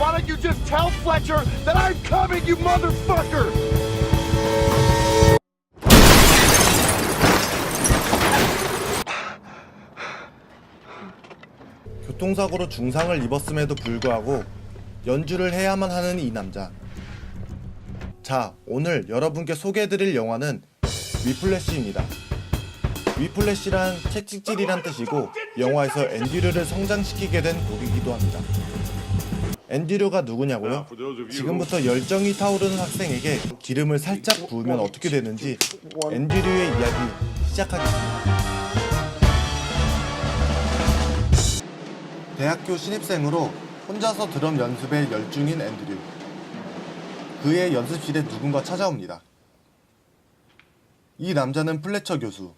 why don't you just tell Fletcher that I'm coming, you motherfucker? 교통사고로 중상을 입었음에도 불구하고 연주를 해야만 하는 이 남자. 자, 오늘 여러분께 소개해드릴 영화는 위플래시입니다. 위플래시란 채찍질이란 뜻이고 영화에서 앤드류를 성장시키게 된 곡이기도 합니다. 앤드류가 누구냐고요? 지금부터 열정이 타오르는 학생에게 기름을 살짝 부으면 어떻게 되는지 앤드류의 이야기 시작하겠습니다. 대학교 신입생으로 혼자서 드럼 연습에 열중인 앤드류. 그의 연습실에 누군가 찾아옵니다. 이 남자는 플래처 교수,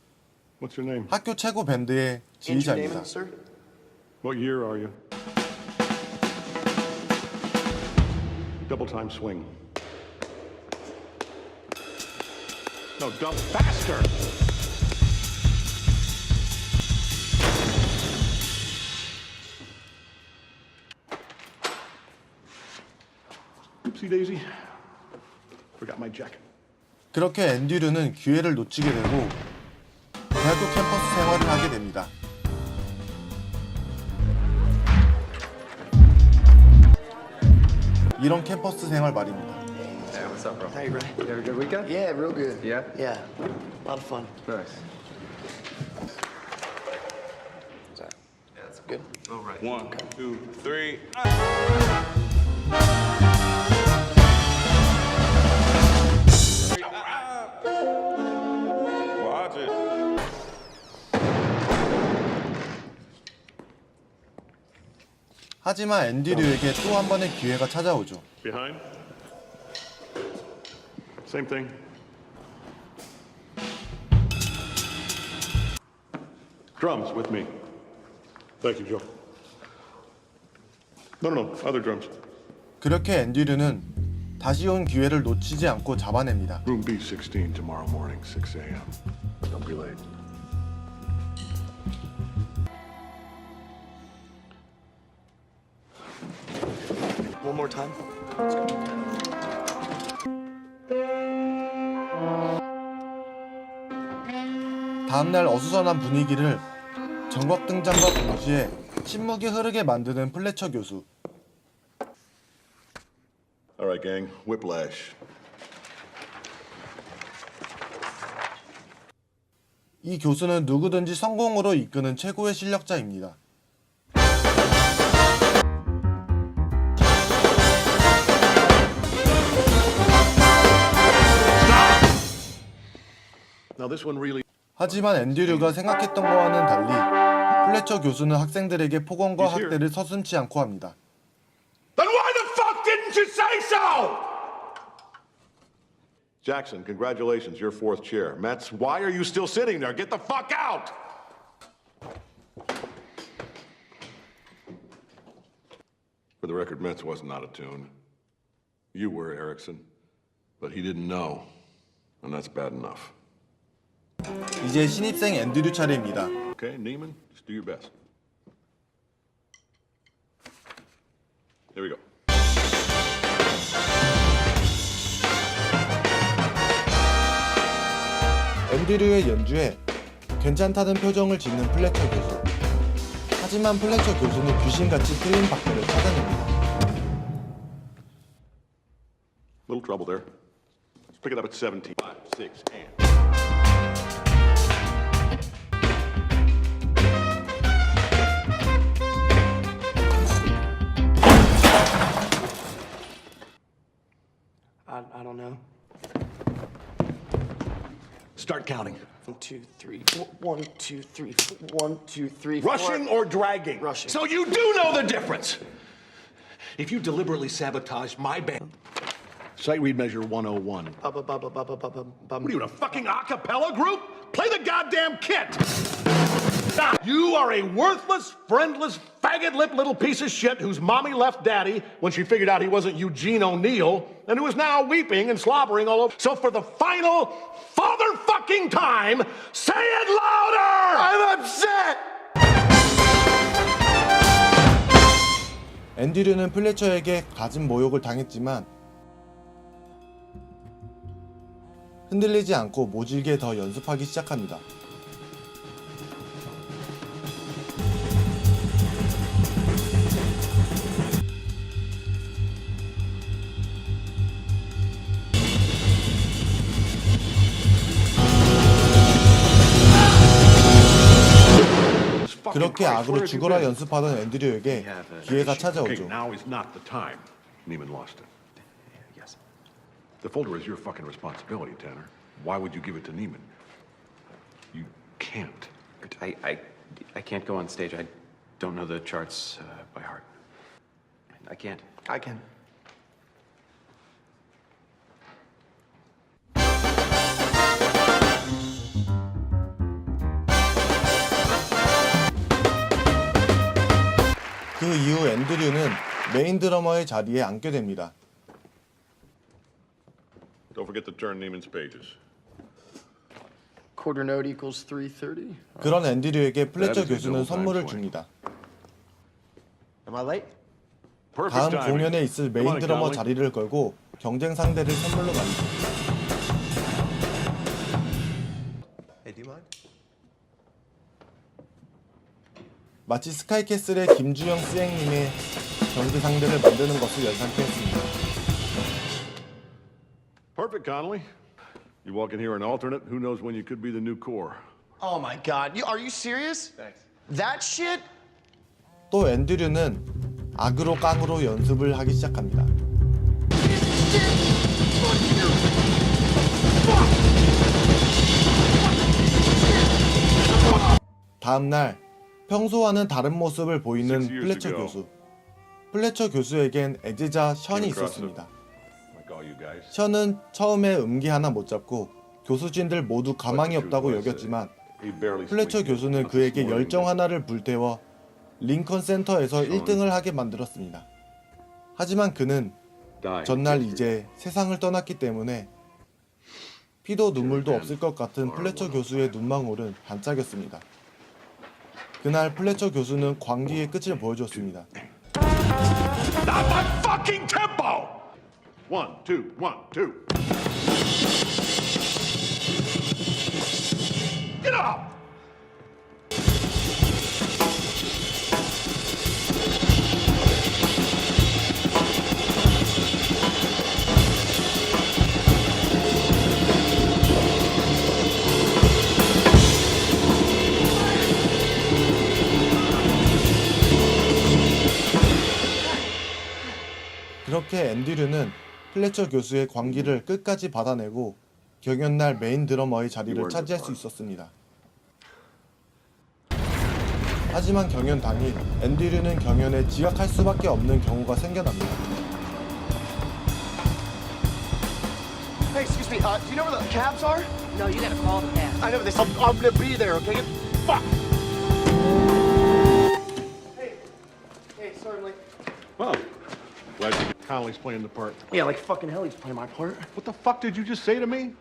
What's your name? 학교 최고 밴드의 지휘자입니다. What year are you? Double time swing. No, dump faster. Oopsie daisy. Forgot my jacket. 그렇게 앤드류는 기회를 놓치게 되고 대학교 캠퍼스 생활을 하게 됩니다. 이런 캠퍼스 생활 말입니다. Hey, what's up, bro? How you, Ray? You have a good weekend? Yeah, real good. Yeah? Yeah, a lot of fun. Nice. Yeah, that's good. All right. One, two, three. 하지만 앤드류에게 또 한 번의 기회가 찾아오죠. Behind? Same thing. Drums with me. Thank you, Joe. No, no, no, other drums. 그렇게 앤드류는 다시 온 기회를 놓치지 않고 잡아냅니다. Room B16 tomorrow morning, 6 a.m. Don't be late. Time. 다음날 어수선한 분위기를 정각 등장과 동시에 침묵이 흐르게 만드는 플래처 교수. All right, gang, whiplash. 이 교수는 누구든지 성공으로 이끄는 최고의 실력자입니다. 하지만 앤드류가 생각했던 것과는 달리 플래처 교수는 학생들에게 폭언과 He's here. 학대를 서슴지 않고 합니다. Then why the fuck didn't you say so? Jackson, congratulations, you're fourth chair. Metz, why are you still sitting there? Get the fuck out! For the record, Metz wasn't out of tune. You were, Erickson. But he didn't know. And that's bad enough. 이제 신입생 앤드류 차례입니다. Okay, Neiman, just do your best. Here we go. 앤드류의 연주에 괜찮다는 표정을 짓는 플래처 교수. 하지만 플래처 교수는 귀신같이 틀린 박자를 찾아냅니다. Little trouble there. Let's pick it up at 17. Five, six, and. I, I don't know. Start counting. One, two, three, four. One, two, three, four. One, two, three, four. Rushing or dragging? Rushing. So you do know the difference. If you deliberately sabotage my band. Sight read measure 101. What are you, in a fucking acapella group? Play the goddamn kit! You are a worthless, friendless, faggot lipped little piece of shit whose mommy left daddy when she figured out he wasn't Eugene O'Neill and who is now weeping and slobbering all over. So for the final father fucking time, say it louder! I'm upset! 앤드류는 플래처에게 가진 모욕을 당했지만 흔들리지 않고 모질게 더 연습하기 시작합니다. 그렇게 Christ, 악으로 where have you 죽어라 been? 연습하던 앤드류에게 기회가 Okay, 찾아오죠. now is not the time. Neiman lost it. Yes. The folder is your fucking responsibility, Tanner. Why would you give it to Neiman? You can't. I, I, I can't go on stage. I don't know the charts uh, by heart. I can't. I can. 그 이후 앤드류는 메인 드러머의 자리에 앉게 됩니다. Don't forget to turn Neiman's pages. Quarter note equals 330. 그런 앤드류에게 플래처 교수는 선물을. 줍니다. Am I late? Perfect 다음. 공연에 있을 메인 드러머. 자리를 걸고 경쟁 상대를 선물로. Hey, 마치 스카이캐슬의 김주영 스앵님의 경기 상대를 만드는 것을 연상케 했습니다. Perfect, Connolly. You walk in here an alternate, who knows when you could be the new core. Oh my god. You, are you serious? Thanks. That shit? 또 앤드류는 악으로 깡으로 연습을 하기 시작합니다. 다음 날 평소와는 다른 모습을 보이는 플래처. 교수. 플래처 교수에겐 애지자 션이 있었습니다. Guys. 션은 처음에 음기 하나 못 잡고 교수진들 모두 가망이 없다고 여겼지만 플래처 교수는 그에게. 열정 하나를 불태워 링컨 센터에서 1등을 하게 만들었습니다. 하지만 그는. 전날 이제 세상을 떠났기 때문에 피도 눈물도 없을 것 같은 플래처 교수의 눈망울은 반짝였습니다. 그날 플래처 교수는 광기의 끝을 보여줬습니다. Not my fucking tempo! One, two, one, two. Get up! 그렇게 앤드류는 플래처 교수의 광기를 끝까지 받아내고 경연날 메인 드러머의 자리를 차지할 수 있었습니다. 하지만 경연 당일 앤드류는 경연에 지각할 수밖에 없는 경우가 생겨납니다. Hey, excuse me. Uh, do you know where the cabs are? No, you gotta call the cab. I know this. I'm, I'm gonna be there, okay? Fuck! Connolly's playing the part. Yeah, like fucking hell he's playing my part. What the fuck did you just say to me?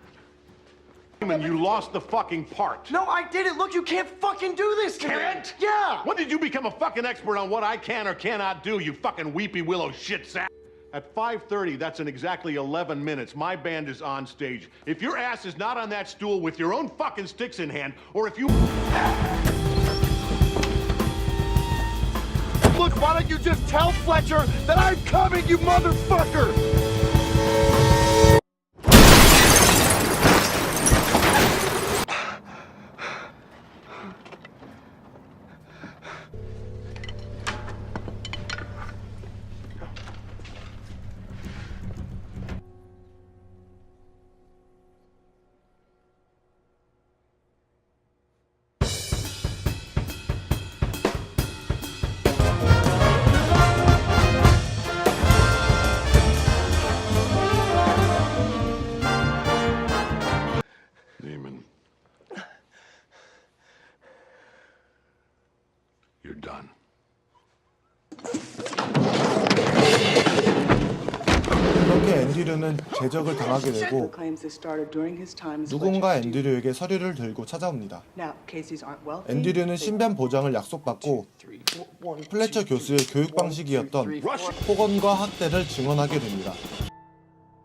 You lost the fucking part. No, I didn't. Look, you can't fucking do this to. Can't? Yeah. When did you become a fucking expert on what I can or cannot do, you fucking weepy willow shit sack? At 5:30, that's in exactly 11 minutes. My band is on stage. If your ass is not on that stool with your own fucking sticks in hand, or if you why don't you just tell Fletcher that I'm coming, you motherfucker? You're done. 그렇게 앤드류는 앤드류는 제적을 당하게 되고 claims this started during his time as 누군가. 앤드류에게 서류를 들고 찾아옵니다. Now, Casey's aren't wealthy. 앤드류는 신변 보장을 약속받고 플래처 교수의 교육 방식이었던 폭언과 학대를 증언하게 됩니다.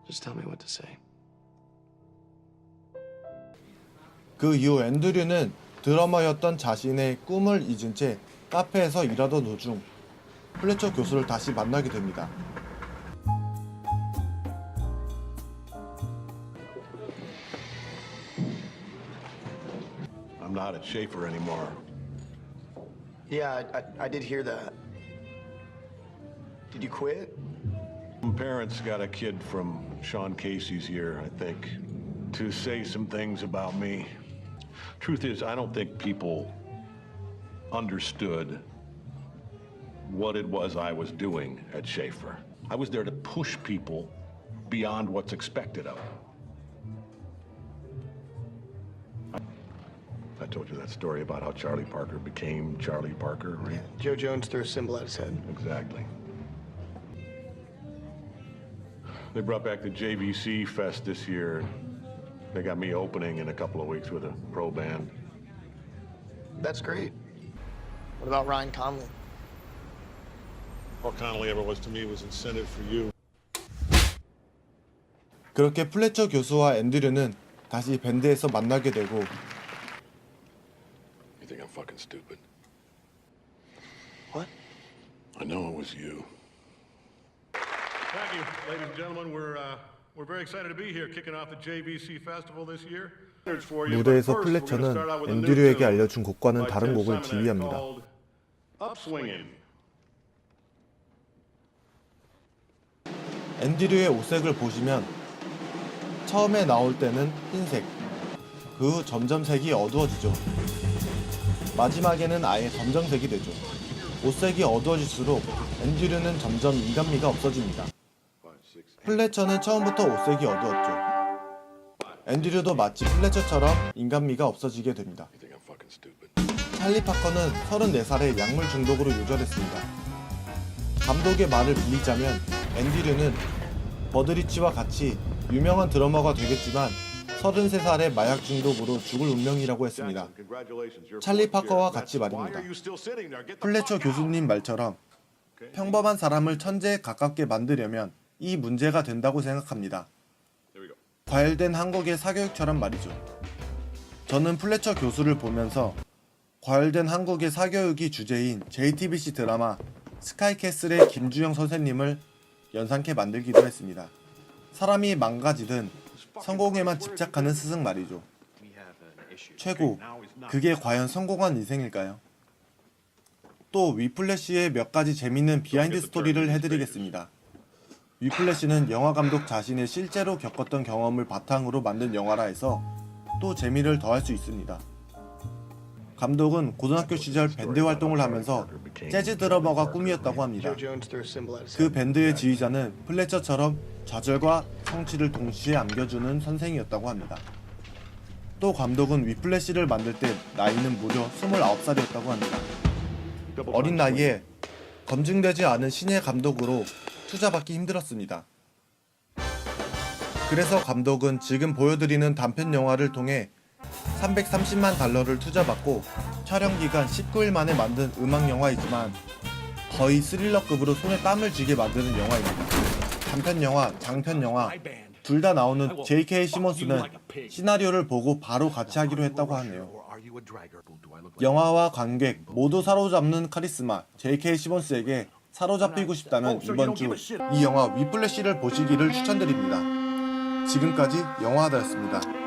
Just tell me what to say. 그 이후 앤드류는 드러머였던 자신의 꿈을 잊은 채 카페에서 일하던 도중 플래처 교수를 다시 만나게 됩니다. I'm not at Schaefer anymore. Yeah, I, I, I did hear that. Did you quit? Some parents got a kid from Sean Casey's here, I think, to say some things about me. Truth is, I don't think people understood what it was I was doing at Schaefer. I was there to push people beyond what's expected of them. I told you that story about how Charlie Parker became Charlie Parker, right? Joe Jones threw a symbol at his head. Exactly. They brought back the JVC Fest this year. They got me opening in a couple of weeks with a pro band. That's great. What about Ryan Conley? All Connolly ever was to me was incentive for you. 그렇게 플래처 교수와 앤드류는 다시 밴드에서 만나게 되고 You think I'm fucking stupid? What? I know it was you. Thank you, ladies and gentlemen. We're uh, we're very excited to be here, kicking off the JVC Festival this year. For you, but 무대에서 플래처는 앤드류에게 알려준 곡과는 다른 곡을 지휘합니다. 앤드류의 옷색을 보시면 처음에 나올 때는 흰색, 그 후 점점 색이 어두워지죠. 마지막에는 아예 검정색이 되죠. 옷색이 어두워질수록 앤드류는 점점 인간미가 없어집니다. 플래처는 처음부터 옷색이 어두웠죠. 앤드류도 마치 플래처처럼 인간미가 없어지게 됩니다. 찰리 파커는 34살에 약물 중독으로 요절했습니다. 감독의 말을 빌리자면 앤디류는 버드리치와 같이 유명한 드러머가 되겠지만 33살의 마약 중독으로 죽을 운명이라고 했습니다. 찰리 파커와. 같이 말입니다. 플래처. 교수님 말처럼 평범한 사람을 천재에 가깝게 만들려면 이 문제가 된다고 생각합니다. 과열된 한국의 사교육처럼 말이죠. 저는 플래처 교수를 보면서 과열된 한국의 사교육이 주제인 JTBC 드라마 스카이캐슬의 김주영 선생님을 연상케 만들기도 했습니다. 사람이 망가지든 성공에만 집착하는 스승 말이죠. 최고. 그게 과연 성공한 인생일까요? 또 위플래시의 몇 가지 재밌는 비하인드 스토리를 해드리겠습니다. 위플래시는 영화 감독 자신의 실제로 겪었던 경험을 바탕으로 만든 영화라 해서 또 재미를 더할 수 있습니다. 감독은 고등학교 시절 밴드 활동을 하면서 재즈 드러머가 꿈이었다고 합니다. 그. 밴드의 지휘자는 플래처처럼 좌절과 성취를 동시에 안겨주는 선생이었다고 합니다. 또 감독은 위플래시를 만들 때 나이는 무려 29살이었다고 합니다. 어린 나이에 검증되지 않은 신예 감독으로 투자받기 힘들었습니다. 그래서 감독은 지금 보여드리는 단편 영화를 통해 330만 달러를 투자받고 촬영 기간 19일 만에 만든 음악 영화이지만 거의 스릴러급으로 손에 땀을 쥐게 만드는 영화입니다. 단편 영화, 장편 영화 둘 다 나오는 J.K. 시몬스는 시나리오를 보고 바로 같이 하기로 했다고 하네요. 영화와 관객 모두 사로잡는 카리스마 J.K. 시몬스에게 사로잡히고 싶다면 이번 주 이 영화 위플래시를 보시기를 추천드립니다. 지금까지 영화하다였습니다.